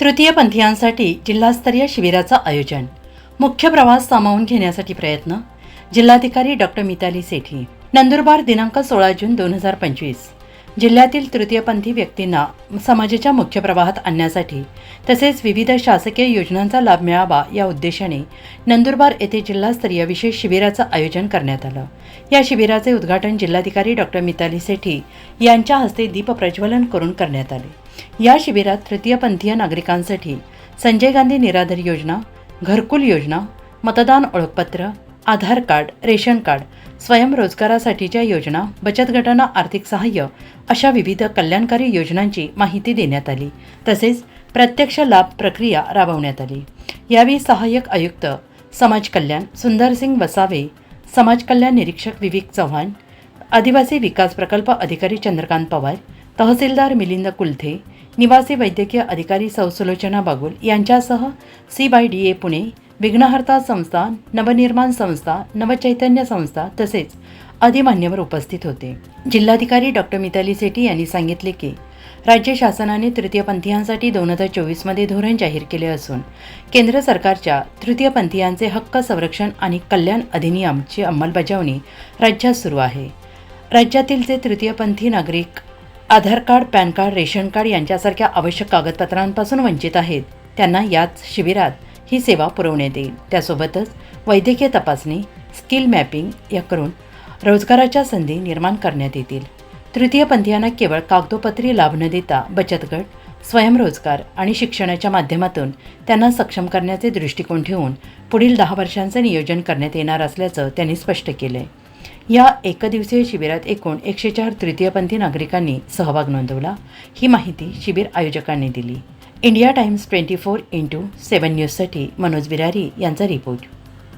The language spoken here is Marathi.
तृतीयपंथीयांसाठी जिल्हास्तरीय शिबिराचं आयोजन. मुख्य प्रवास सामावून घेण्यासाठी प्रयत्न. जिल्हाधिकारी डॉक्टर मिताली सेठी. नंदुरबार दिनांक सोळा जून दोन हजार पंचवीस. जिल्ह्यातील तृतीयपंथी व्यक्तींना समाजाच्या मुख्य प्रवाहात आणण्यासाठी तसेच विविध शासकीय योजनांचा लाभ मिळावा या उद्देशाने नंदुरबार येथे जिल्हास्तरीय विशेष शिबिराचं आयोजन करण्यात आलं. या शिबिराचे उद्घाटन जिल्हाधिकारी डॉक्टर मिताली सेठी यांच्या हस्ते दीपप्रज्वलन करून करण्यात आले. या शिबिरात तृतीयपंथीय नागरिकांसाठी संजय गांधी निराधार योजना घरकुल योजना मतदान ओळखपत्र आधार कार्ड रेशन कार्ड स्वयंरोजगारासाठीच्या योजना बचत गटांना आर्थिक सहाय्य अशा विविध कल्याणकारी योजनांची माहिती देण्यात आली. तसेच प्रत्यक्ष लाभ प्रक्रिया राबवण्यात आली. यावेळी सहाय्यक आयुक्त समाज कल्याण सुंदरसिंग वसावे समाज कल्याण निरीक्षक विवेक चव्हाण आदिवासी विकास प्रकल्प अधिकारी चंद्रकांत पवार तहसीलदार मिलिंद कुलथे निवासी वैद्यकीय अधिकारी सौ सुलोचना बागुल यांच्यासह C by D A Pune Vighnaharta संस्था नवनिर्माण संस्था नवचैतन्य संस्था तसेच आदी मान्यवर उपस्थित होते. जिल्हाधिकारी डॉक्टर मिताली सेठी यांनी सांगितले की राज्य शासनाने तृतीयपंथीयांसाठी दोन हजार चोवीसमध्ये धोरण जाहीर केले असून केंद्र सरकारच्या तृतीयपंथीयांचे हक्क संरक्षण आणि कल्याण अधिनियमची अंमलबजावणी राज्यात सुरू आहे. राज्यातील जे तृतीयपंथी नागरिक Aadhaar card PAN card ration card यांच्यासारख्या आवश्यक कागदपत्रांपासून वंचित आहेत त्यांना याच शिबिरात ही सेवा पुरवण्यात येईल. त्यासोबतच वैद्यकीय तपासणी स्किल मॅपिंग या करून रोजगाराच्या संधी निर्माण करण्यात येतील. तृतीयपंथीयांना केवळ कागदोपत्री लाभ न देता बचत गट स्वयंरोजगार आणि शिक्षणाच्या माध्यमातून त्यांना सक्षम करण्याचे दृष्टिकोन ठेवून पुढील दहा वर्षांचे नियोजन करण्यात येणार असल्याचं त्यांनी स्पष्ट केलंय. या एकदिवसीय शिबिरात एकूण एकशे चार तृतीयपंथी नागरिकांनी सहभाग नोंदवला. ही माहिती शिबिर आयोजकांनी दिली. India Times twenty four into seven न्यूजसाठी मनोज बिरारी यांचा रिपोर्ट